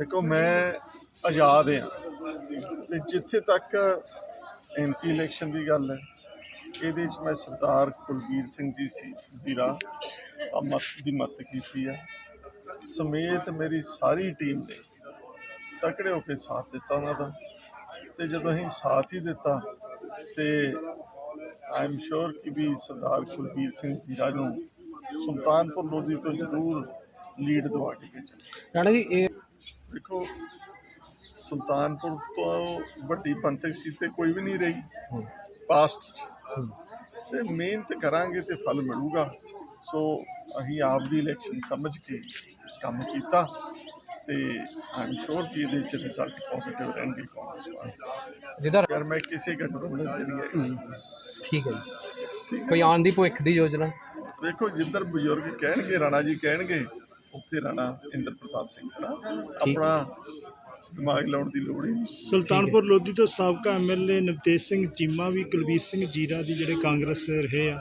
ਦੇਖੋ, ਮੈਂ ਆਜ਼ਾਦ ਹਾਂ ਤੇ ਜਿੱਥੇ ਤੱਕ ਐਮਪੀ ਇਲੈਕਸ਼ਨ ਦੀ ਗੱਲ ਹੈ, ਇਹਦੇ 'ਚ ਮੈਂ ਸਰਦਾਰ ਕੁਲਬੀਰ ਸਿੰਘ ਜੀ ਸੀ, ਜ਼ੀਰਾ ਮਤ ਦੀ ਮਤ ਕੀਤੀ ਹੈ। ਸਮੇਤ ਮੇਰੀ ਸਾਰੀ ਟੀਮ ਨੇ ਤਕੜੇ ਹੋ ਕੇ ਸਾਥ ਦਿੱਤਾ ਉਹਨਾਂ ਦਾ ਤੇ ਜਦੋਂ ਅਸੀਂ ਸਾਥ ਹੀ ਦਿੱਤਾ ਤੇ ਆਈ ਐਮ ਸ਼ੋਰ ਕਿ ਵੀ ਸਰਦਾਰ ਕੁਲਬੀਰ ਸਿੰਘ ਜ਼ੀਰਾ ਨੂੰ ਸੁਲਤਾਨਪੁਰ ਲੋਧੀ ਤੋਂ ਜ਼ਰੂਰ ਲੀਡ ਦਵਾ ਕੇ ਭੇਜਾਂਗੇ। ਰਾਣਾ ਜੀ, ਇਹ ਦੇਖੋ ਸੁਲਤਾਨਪੁਰ ਤੋਂ ਵੱਡੀ ਪੰਥਕ ਸੀ ਤੇ ਕੋਈ ਵੀ ਨਹੀਂ ਰਹੀ। ਪਾਸਟ ਤੇ ਮਿਹਨਤ ਕਰਾਂਗੇ ਤੇ ਫਲ ਮਿਲੂਗਾ। ਸੋ ਅਸੀਂ ਆਪ ਦੀ ਇਲੈਕਸ਼ਨ ਸਮਝ ਕੇ ਕੰਮ ਕੀਤਾ ਤੇ ਆਮ ਸ਼ੋਰ ਕਿ ਇਹਦੇ ਚ ਰਿਜ਼ਲਟ ਪੋਜ਼ਿਟਿਵ ਰਹਿਣਗੇ ਕਾਂਗਰਸ ਪਾਰਟੀ ਜਿਹਦਾ ਯਾਰ ਮੈਂ ਕਿਸੇ ਗਠਬੰਧਨ ਚ ਨਹੀਂ ਹੈ। ਠੀਕ ਹੈ ਜੀ। ਕੋਈ ਆਉਣ ਦੀ ਭਵਿੱਖ ਦੀ ਯੋਜਨਾ? ਵੇਖੋ ਜਿੱਧਰ ਬਜ਼ੁਰਗ ਕਹਿਣਗੇ ਰਾਣਾ ਜੀ ਕਹਿਣਗੇ ਉੱਥੇ ਰਾਣਾ ਇੰਦਰ ਪ੍ਰਤਾਪ ਸਿੰਘ ਖੜਾ। ਆਪਣਾ ਦਿਮਾਗ ਲਾਉਣ ਦੀ ਲੋੜ ਹੀ ਸੁਲਤਾਨਪੁਰ ਲੋਧੀ ਤੋਂ ਸਾਬਕਾ ਐਮਐਲਏ ਨਵਤੇਜ ਸਿੰਘ ਚੀਮਾ ਵੀ ਕੁਲਬੀਰ ਸਿੰਘ ਜੀਰਾ ਦੀ ਜਿਹੜੇ ਕਾਂਗਰਸ ਰਹੇ ਆ।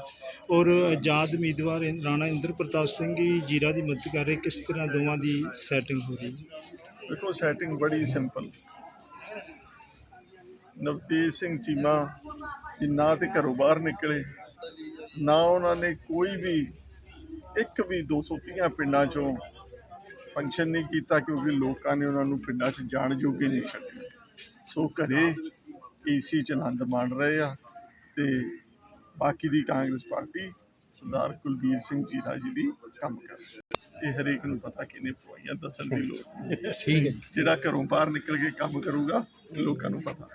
ਔਰ ਆਜ਼ਾਦ ਉਮੀਦਵਾਰ ਰਾਣਾ ਇੰਦਰ ਪ੍ਰਤਾਪ ਸਿੰਘ ਵੀ ਜੀਰਾ ਦੀ ਮਦਦ ਕਰ ਰਹੇ। ਕਿਸ ਤਰ੍ਹਾਂ ਦੋਵਾਂ ਦੀ ਸੈਟਿੰਗ ਹੋ ਰਹੀ? ਹੈ ਦੇਖੋ ਸੈਟਿੰਗ ਬੜੀ ਸਿੰਪਲ ਨਵਤੇਜ ਸਿੰਘ ਚੀਮਾ ਜੀ ਨਾ ਤੇ ਘਰੋਂ ਬਾਹਰ ਨਿਕਲੇ ਨਾ ਉਹਨਾਂ ਨੇ ਕੋਈ ਵੀ ਇੱਕ ਵੀ 230 ਪਿੰਡਾਂ ਚੋਂ ਫੰਕਸ਼ਨ ਨਹੀਂ ਕੀਤਾ ਕਿਉਂਕਿ ਲੋਕਾਂ ਨੇ ਉਹਨਾਂ ਨੂੰ ਪਿੰਡਾਂ 'ਚ ਜਾਣ ਜੋਗੇ ਨਹੀਂ ਛੱਡਿਆ। ਸੋ ਘਰੇ ਏਸੀ ਚ ਆਨੰਦ ਮਾਣ ਰਹੇ ਆ ਤੇ ਬਾਕੀ ਦੀ ਕਾਂਗਰਸ ਪਾਰਟੀ ਸਰਦਾਰ ਕੁਲਬੀਰ ਸਿੰਘ ਜੀਰਾ ਜੀ ਦੀ ਕੰਮ ਕਰ। ਇਹ ਹਰੇਕ ਨੂੰ ਪਤਾ ਕਿਨੇ ਪਵਾਈਆਂ ਦੱਸਣ ਦੀ ਲੋੜ ਠੀਕ ਹੈ ਜਿਹੜਾ ਘਰੋਂ ਬਾਹਰ ਨਿਕਲ ਕੇ ਕੰਮ ਕਰੂਗਾ ਲੋਕਾਂ ਨੂੰ ਪਤਾ।